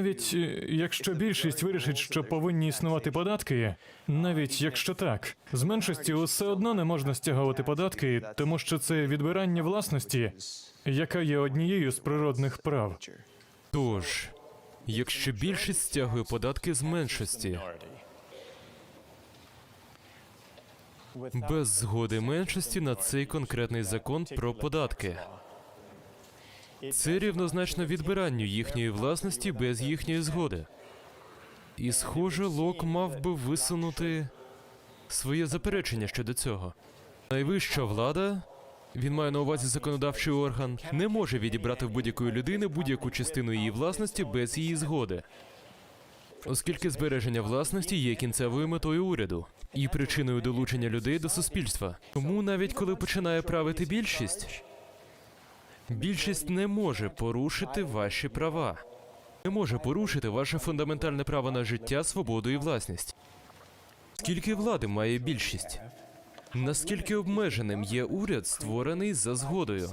Навіть е, якщо більшість вирішить, що повинні існувати податки, навіть якщо так, з меншості усе одно не можна стягувати податки, тому що це відбирання власності, яка є однією з природних прав. Тож, якщо більшість стягує податки з меншості, без згоди меншості на цей конкретний закон про податки, це рівнозначно відбиранню їхньої власності без їхньої згоди. І, схоже, Лок мав би висунути своє заперечення щодо цього. Найвища влада, він має на увазі законодавчий орган, не може відібрати в будь-якої людини будь-яку частину її власності без її згоди. Оскільки збереження власності є кінцевою метою уряду і причиною долучення людей до суспільства. Тому навіть коли починає правити більшість, більшість не може порушити ваші права, не може порушити ваше фундаментальне право на життя, свободу і власність. Скільки влади має більшість? Наскільки обмеженим є уряд, створений за згодою?